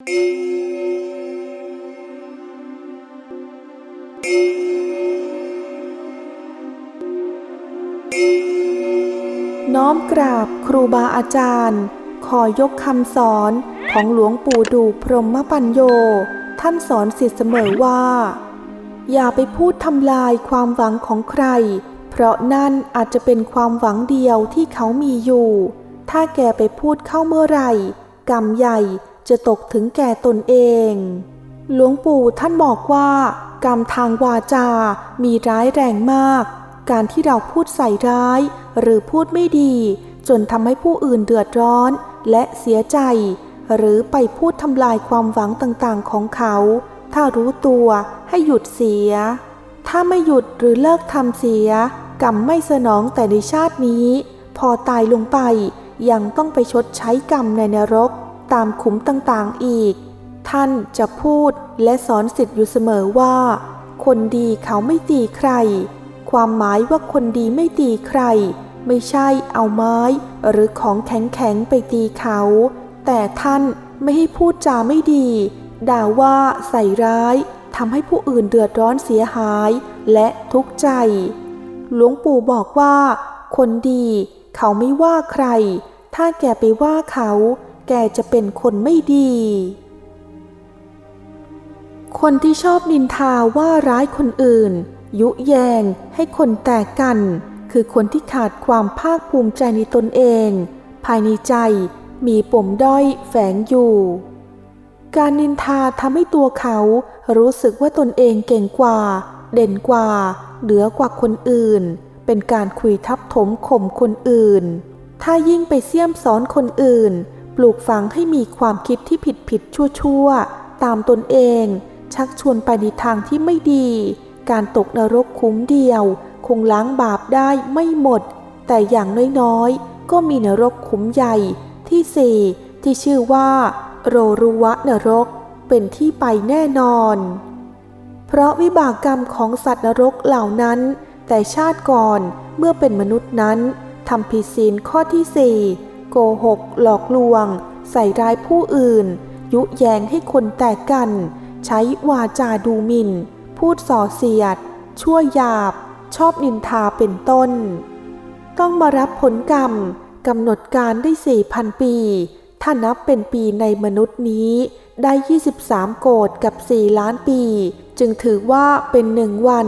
น้อมกราบครูบาอาจารย์ ขอยกคำสอนของหลวงปู่ดูพรหมปัญโย ท่านสอนสิทธิ์เสมอว่า อย่าไปพูดทำลายความหวังของใคร เพราะนั่นอาจจะเป็นความหวังเดียวที่เขามีอยู่ ถ้าแกไปพูดเข้าเมื่อไหร่ กรรมใหญ่ จะตกถึงแก่ตนเอง หลวงปู่ท่านบอกว่า กรรมทางวาจา มีร้ายแรงมาก การที่เราพูดใส่ร้าย หรือพูดไม่ดี จนทำให้ผู้อื่นเดือดร้อนและเสียใจ หรือไปพูดทำลายความหวังต่างๆของเขา ถ้ารู้ตัวให้หยุดเสีย ถ้าไม่หยุดหรือเลิกทำเสีย กรรมไม่สนองแต่ในชาตินี้ พอตายลงไปยังต้องไปชดใช้กรรมในนรก ตามขุมต่างๆอีก ท่านจะพูดและสอนสิทธิ์อยู่เสมอว่า คนดีเขาไม่ตีใคร ความหมายว่าคนดีไม่ตีใคร ไม่ใช่เอาไม้หรือของแข็งๆไปตีเขา แต่ท่านไม่ให้พูดจาไม่ดี ด่าว่าใส่ร้ายทำให้ผู้อื่นเดือดร้อนเสียหายและทุกข์ใจ หลวงปู่บอกว่า คนดี เขาไม่ว่าใคร ถ้าแกไปว่าเขา แกจะเป็นคนไม่ดี คนที่ชอบนินทาว่าร้ายคนอื่น ยุแยงให้คนแตกกัน คือคนที่ขาดความภาคภูมิใจในตนเอง ภายในใจมีปมด้อยแฝงอยู่ การนินทาทำให้ตัวเขารู้สึกว่าตนเองเก่งกว่า เด่นกว่า เหนือกว่าคนอื่น เป็นการคุยทับถมข่มคนอื่น ถ้ายิ่งไปเสี่ยมสอนคนอื่น ปลูกฝังให้มีความคิดที่ผิดผิดชั่วชั่วตามตนเอง ชักชวนไปในทางที่ไม่ดี การตกนรกคุ้มเดียว คงล้างบาปได้ไม่หมด แต่อย่างน้อยๆ ก็มีนรกคุ้มใหญ่ที่สี่ที่ชื่อว่า โรรุวะนรกเป็นที่ไปแน่นอน เพราะวิบากกรรมของสัตว์นรกเหล่านั้น แต่ชาติก่อนเมื่อเป็นมนุษย์นั้นทำผิดศีลข้อที่สี่ โกหกหลอกลวง ใส่ร้ายผู้อื่น ยุแยงให้คนแตกกัน ใช้วาจาดูหมิน่น พูดส่อเสียด ชั่วหยาบ ชอบนินทาเป็นต้น ต้องมารับผลกรรมกำหนดการได้สี่พันปี ถ้านับเป็นปีในมนุษย์นี้ได้ 23 โกดกับ 4 ล้านปี จึงถือว่าเป็นหนึ่งวัน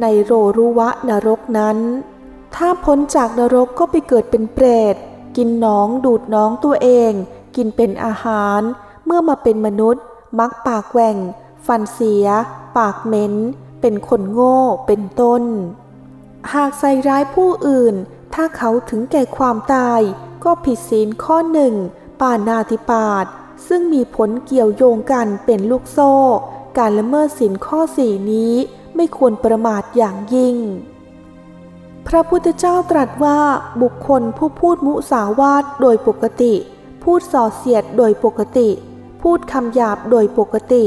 ในโรรุวะนรกนั้น ถ้าพ้นจากนรกก็ไปเกิดเป็นเปรต กินน้องดูดน้องตัวเอง กินเป็นอาหาร เมื่อมาเป็นมนุษย์ มักปากแหว่ง ฟันเสีย ปากเหม็น เป็นคนโง่ เป็นต้น หากใส่ร้ายผู้อื่น ถ้าเขาถึงแก่ความตาย ก็ผิดศีลข้อหนึ่งปานาติปาตซึ่งมีผลเกี่ยวโยงกันเป็นลูกโซ่ การละเมิดศีลข้อสี่นี้ไม่ควรประมาทอย่างยิ่ง พระพุทธเจ้าตรัสว่าบุคคลผู้พูดมุสาวาทโดยปกติ พูดส่อเสียดโดยปกติ พูดคำหยาบโดยปกติ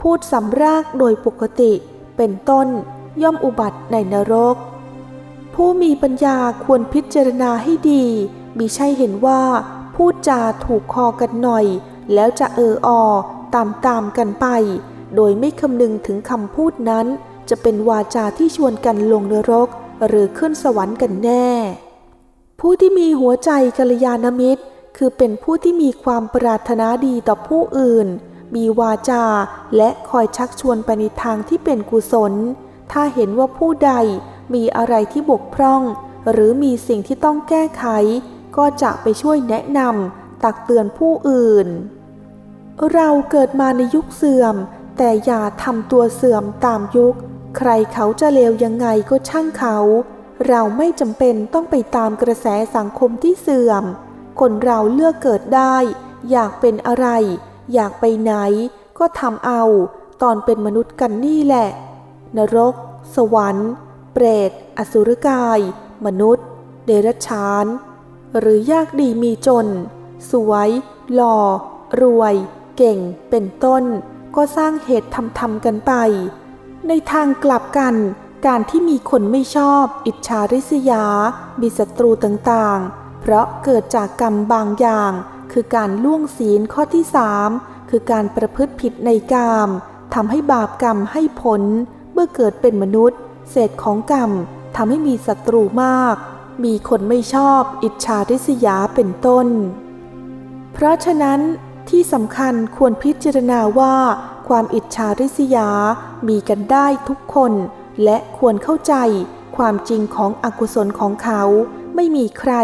พูดสำรากโดยปกติ เป็นต้น ย่อมอุบัติในนรก ผู้มีปัญญาควรพิจารณาให้ดีมิใช่เห็นว่า พูดจาถูกคอกันหน่อย แล้วจะเอออตามตามกันไป โดยไม่คำนึงถึงคำพูดนั้น จะเป็นวาจาที่ชวนกันลงนรก หรือขึ้นสวรรค์กันแน่ ผู้ที่มีหัวใจกัลยาณมิตร คือเป็นผู้ที่มีความปรารถนาดีต่อผู้อื่น มีวาจาและคอยชักชวนไปในทางที่เป็นกุศล ถ้าเห็นว่าผู้ใดมีอะไรที่บกพร่อง หรือมีสิ่งที่ต้องแก้ไข ก็จะไปช่วยแนะนำตักเตือนผู้อื่น เราเกิดมาในยุคเสื่อม แต่อย่าทำตัวเสื่อมตามยุค ใครเขาจะเลวยังไงก็ช่างเขา เราไม่จำเป็นต้องไปตามกระแสสังคมที่เสื่อม คนเราเลือกเกิดได้ อยากเป็นอะไร อยากไปไหน ก็ทำเอา ตอนเป็นมนุษย์กันนี่แหละ นรก สวรรค์ เปรต อสุรกาย มนุษย์ เดรัจฉาน หรือยากดีมีจน สวย หล่อ รวย เก่ง เป็นต้น ก็สร้างเหตุทำทำกันไป ในทางกลับกัน การที่มีคนไม่ชอบ อิจฉาริษยามีศัตรูต่างๆ เพราะเกิดจากกรรมบางอย่าง คือการล่วงศีลข้อที่สามคือการประพฤติผิดในกามทำให้บาปกรรมให้ผล เมื่อเกิดเป็นมนุษย์ เศษของกรรมทำให้มีศัตรูมาก มีคนไม่ชอบ อิจฉาริษยาเป็นต้น เพราะฉะนั้นที่สำคัญควรพิจารณาว่า ความอิจฉาริษยา มีกันได้ทุกคน และควรเข้าใจความจริงของอกุศลของเขา ไม่มีใคร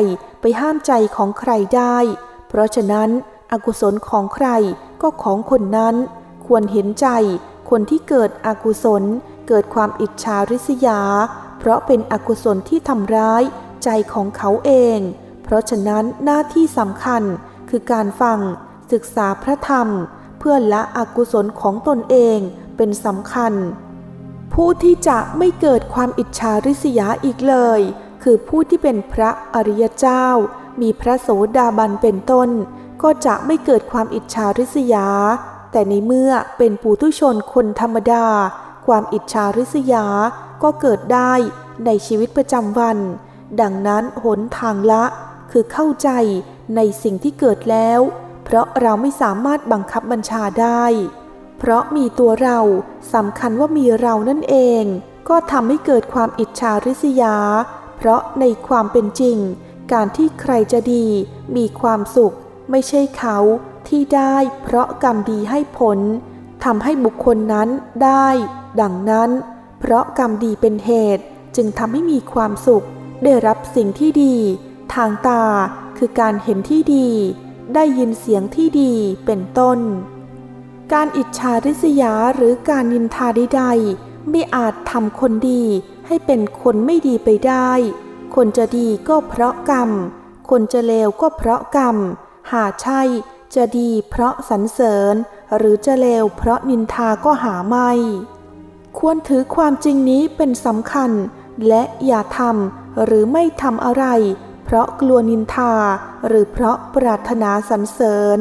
ไปห้ามใจของใครได้ เพราะฉะนั้น อกุศลของใครก็ของคนนั้น ควรเห็นใจ คนที่เกิดอกุศล เกิดความอิจฉาริษยา เพราะเป็นอกุศลที่ทำร้ายใจของเขาเอง เพราะฉะนั้นหน้าที่สำคัญคือการฟังศึกษาพระธรรม เพื่อละอกุศลของตนเองเป็นสำคัญ ผู้ที่จะไม่เกิดความอิจฉาริษยาอีกเลย คือผู้ที่เป็นพระอริยเจ้า มีพระโสดาบันเป็นต้น ก็จะไม่เกิดความอิจฉาริษยา แต่ในเมื่อเป็นปุถุชนคนธรรมดา ความอิจฉาริษยาก็เกิดได้ในชีวิตประจำวัน ดังนั้นหนทางละคือเข้าใจในสิ่งที่เกิดแล้ว เพราะเราไม่สามารถบังคับบัญชาได้ เพราะมีตัวเราสำคัญว่ามีเรานั่นเอง ก็ทำให้เกิดความอิจฉาริษยา เพราะในความเป็นจริง การที่ใครจะดี มีความสุข ไม่ใช่เขาที่ได้เพราะกรรมดีให้ผลทำให้บุคคลนั้นได้ ดังนั้น เพราะกรรมดีเป็นเหตุจึงทำให้มีความสุข ได้รับสิ่งที่ดี ทางตาคือการเห็นที่ดี ได้ยินเสียงที่ดีเป็นต้น การอิจฉาริษยาหรือการนินทาใดๆไม่อาจทำคนดีให้เป็นคนไม่ดีไปได้ คนจะดีก็เพราะกรรม คนจะเลวก็เพราะกรรม หาใช่จะดีเพราะสรรเสริญ หรือจะเลวเพราะนินทาก็หาไม่ ควรถือความจริงนี้เป็นสำคัญ และอย่าทำหรือไม่ทำอะไร เพราะกลัวนินทาหรือเพราะปรารถนาสรรเสริญ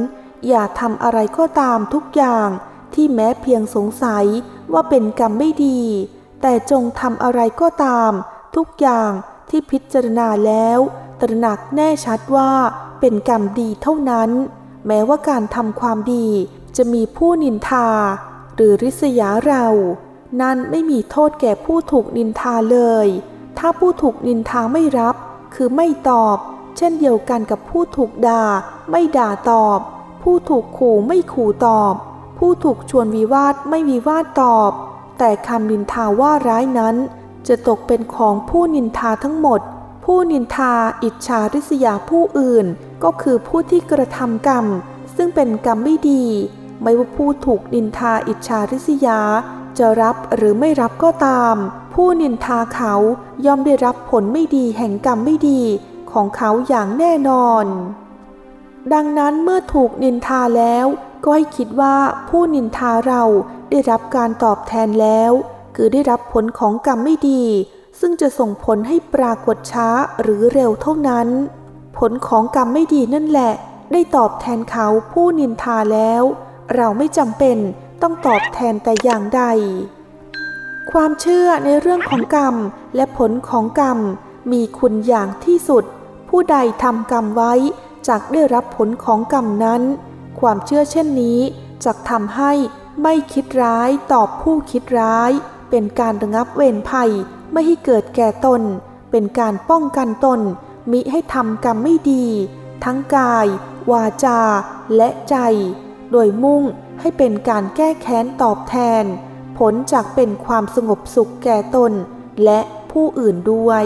อย่าทำอะไรก็ตามทุกอย่างที่แม้เพียงสงสัยว่าเป็นกรรมไม่ดี แต่จงทำอะไรก็ตาม ทุกอย่างที่พิจารณาแล้ว ตระหนักแน่ชัดว่าเป็นกรรมดีเท่านั้น แม้ว่าการทำความดีจะมีผู้นินทา หรือริษยาเรา นั่นไม่มีโทษแก่ผู้ถูกนินทาเลย ถ้าผู้ถูกนินทาไม่รับ คือไม่ตอบ เช่นเดียวกันกับผู้ถูกด่า ไม่ด่าตอบ ผู้ถูกขู่ไม่ขู่ตอบ ผู้ถูกชวนวิวาทไม่วิวาทตอบ แต่คำนินทาว่าร้ายนั้น จะตกเป็นของผู้นินทาทั้งหมด ผู้นินทาอิจฉาริษยาผู้อื่น ก็คือผู้ที่กระทำกรรม ซึ่งเป็นกรรมไม่ดี ไม่ว่าผู้ถูกนินทาอิจฉาริษยา จะรับหรือไม่รับก็ตาม ผู้นินทาเขาย่อมได้รับผลไม่ดีแห่งกรรมไม่ดีของเขาอย่างแน่นอน ดังนั้นเมื่อถูกนินทาแล้ว ก็ให้คิดว่าผู้นินทาเราได้รับการตอบแทนแล้ว คือได้รับผลของกรรมไม่ดี ซึ่งจะส่งผลให้ปรากฏช้าหรือเร็วเท่านั้น ผลของกรรมไม่ดีนั่นแหละ ได้ตอบแทนเขาผู้นินทาแล้ว เราไม่จำเป็นต้องตอบแทนแต่อย่างใด ความเชื่อในเรื่องของกรรมและผลของกรรม มีคุณอย่างที่สุด ผู้ใดทำกรรมไว้จักได้รับผลของกรรมนั้น ความเชื่อเช่นนี้จักทำให้ไม่คิดร้ายตอบผู้คิดร้าย เป็นการระงับเวรภัยไม่ให้เกิดแก่ตน เป็นการป้องกันตน มิให้ทำกรรมไม่ดี ทั้งกาย วาจา และใจ โดยมุ่งให้เป็นการแก้แค้นตอบแทน ผลจากเป็นความสงบสุขแก่ตนและผู้อื่นด้วย